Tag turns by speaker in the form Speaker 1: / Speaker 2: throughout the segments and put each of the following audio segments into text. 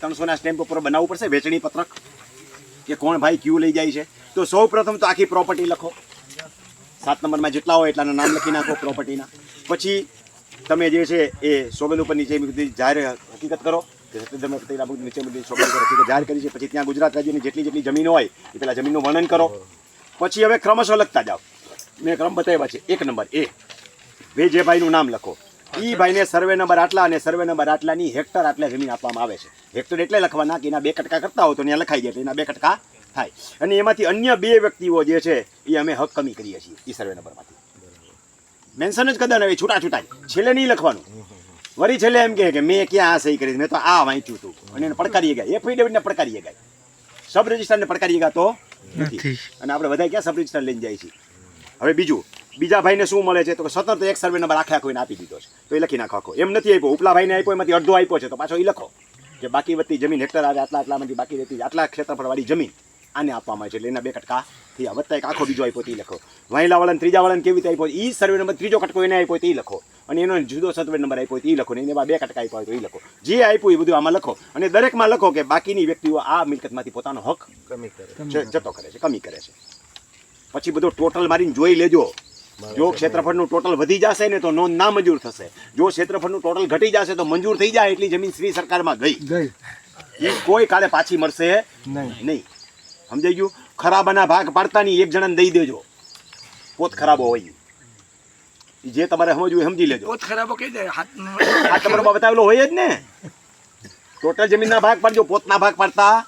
Speaker 1: ત્રણસો ના સ્ટેમ્પ ઉપર બનાવવું પડશે, વેચણી પત્રક. કે કોણ ભાઈ ક્યુ લઈ જાય છે. તો સૌ પ્રથમ તો આખી પ્રોપર્ટી લખો. સાત નંબરમાં જેટલા હોય એટલાના નામ લખી નાખો પ્રોપર્ટીના પછી તમે જે છે એ સોગંદ ઉપર નીચે જાહેર હકીકત કરો. નીચે સોગંદ ઉપર હકીકત જાહેર કરી છે. પછી ત્યાં ગુજરાત રાજ્યની જેટલી જેટલી જમીન હોય, એ પેલા જમીનનું વર્ણન કરો. પછી હવે ક્રમશઃ લખતા જાઓ. મેં ક્રમ બતાવ્યા છે. એક નંબર, એ. વેજે ભાઈનું નામ લખો. ઈ ભાઈને સર્વે નંબર આટલા અને સર્વે નંબર આટલાની હેક્ટર આટલા જમીન આપવામાં આવે છે. હેક્ટર એટલે લખવાના કે એના બે કટકા કરતા હોય તો ત્યાં લખાઈ જાય એના બે કટકા થાય. અને એમાંથી અન્ય બે વ્યક્તિઓ જે છે એ અમે હક કમી કરીએ છીએ ઈ સર્વે નંબરમાંથી મેન્શન જ કદાચ હવે છૂટા છૂટા છેલ્લે નહીં લખવાનું. વળી છેલ્લે એમ કહે કે મેં ક્યાં આ સહી કરી મેં તો આ વાંચ્યું હતું. અને એને પડકારીએ ગયા. એફિડેવિટને પડકારીએ ગયા. સબ રજિસ્ટરને પડકારીએ ગયા તો નથી. અને આપણે બધા ક્યાં સબ રજિસ્ટર લઈને જાય છીએ? હવે બીજું બીજા ભાઈને શું મળે છે? તો કે સતત એક સર્વે નંબર આખે આખો એને આપી દીધો છે. તો એ લખી નાખો આખો. એમ નથી આપ્યો. ઉપલા ભાઈને આપ્યો એમાંથી અડધો આપ્યો છે. તો પાછો એ લખો. કે બાકી વધતી જમીન હેક્ટર આવે આટલા આટલામાંથી બાકી રહેતી આટલા ક્ષેત્રફળવાળી જમીન આને આપવામાં આવે છે. એટલે એના બે કટકા થયા. વધતા એક આખો બીજો આપ્યો તે લખો. વહેલા વાળાને ત્રીજા વાળાને કેવી રીતે આપ્યો? એ સર્વે નંબર ત્રીજો કટકો એને આપ્યો તે લખો. અને એનો જુદો સર્વે નંબર આપ્યો તે લખો. ને એના બે કટકા આપ્યો હોય તો એ લખો. જે આપ્યું એ બધું આમાં લખો. અને દરેકમાં લખો કે બાકીની વ્યક્તિઓ આ મિલકતમાંથી પોતાનો હક
Speaker 2: કમી કરે.
Speaker 1: છે જતો કરે છે કમી કરે છે. પછી બધો ટોટલ મારીને જોઈ લેજો. જો ક્ષેત્રફળનું ટોટલ વધી જશે ને તો નોંધ ના મંજૂર થશે. જો ક્ષેત્રફળનું ટોટલ ઘટી જશે તો મંજૂર થઈ જાય એટલી જમીન શ્રી સરકારમાં ગઈ.
Speaker 3: ગઈ.
Speaker 1: એ કોઈ કાલે પાછી મળશે.
Speaker 3: નહીં.
Speaker 1: નહીં. સમજાઈ ગયું? ખરાબાના ભાગ પાડતા એક જણાને દઈ દેજો. પોત ખરાબો હોય. જે તમારે સમજવું સમજી લેજો.
Speaker 3: પોત ખરાબો કહી દે. હાથ
Speaker 1: આ તમારામાં બતાવેલો હોય જ ને. ટોટલ જમીનના ભાગ પાડજો પોતના ભાગ પાડતા.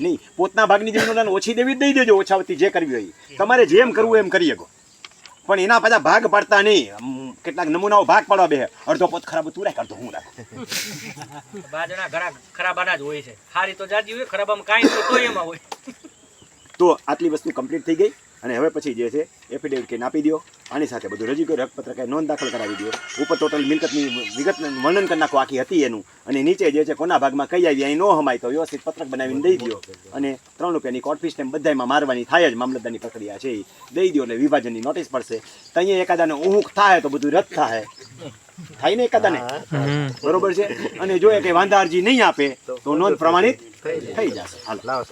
Speaker 1: નહીં. પોતના ભાગની જમીન ઓછી દેવી દઈ દેજો ઓછા વતી જે કરવી હોય. તમારે જેમ કરવું એમ કરી શકો પણ એના પાછા ભાગ પાડતા નહીં. કેટલાક નમૂનાઓ ભાગ પાડવા બે અડધો પોત ખરાબ તું રાખ અડધો હું રાખું.
Speaker 4: બાજના ઘણા ખરાબાના જ હોય છે. સારી તો જાજી હોય ખરાબામાં કાંઈ તો એમાં હોય.
Speaker 1: તો આટલી વસ્તુ કમ્પ્લીટ થઈ ગઈ. અને હવે પછી જે છે એફિડેવિટ કહીને આપી દો આની સાથે બધું રજૂ કર્યું. હકપત્ર કાંઈ નોંધ દાખલ કરાવી દો ઉપર ટોટલ મિલકતની વિગત વર્ણન કરી નાખો આખી હતી એનું. અને નીચે જે છે કોના ભાગમાં કઈ આવી, અહીં ન હમાય તો વ્યવસ્થિત પત્રક બનાવીને દઈ દો અને ત્રણ રૂપિયાની કોર્ટ ફી સ્ટેમ્પ બધામાં મારવાની થાય જ મામલતદારની પ્રક્રિયા છે એ દઈ દો એટલે વિભાજનની નોટિસ પડશે. તો અહીંયા એકાદાને ઊંઘ થાય તો બધું રદ થાય. થાય ને એકાદાને? બરોબર છે? અને જો એ કંઈ વાંધા અરજી નહીં આપે, તો નોંધ પ્રમાણિત થઈ જશે. હાલો.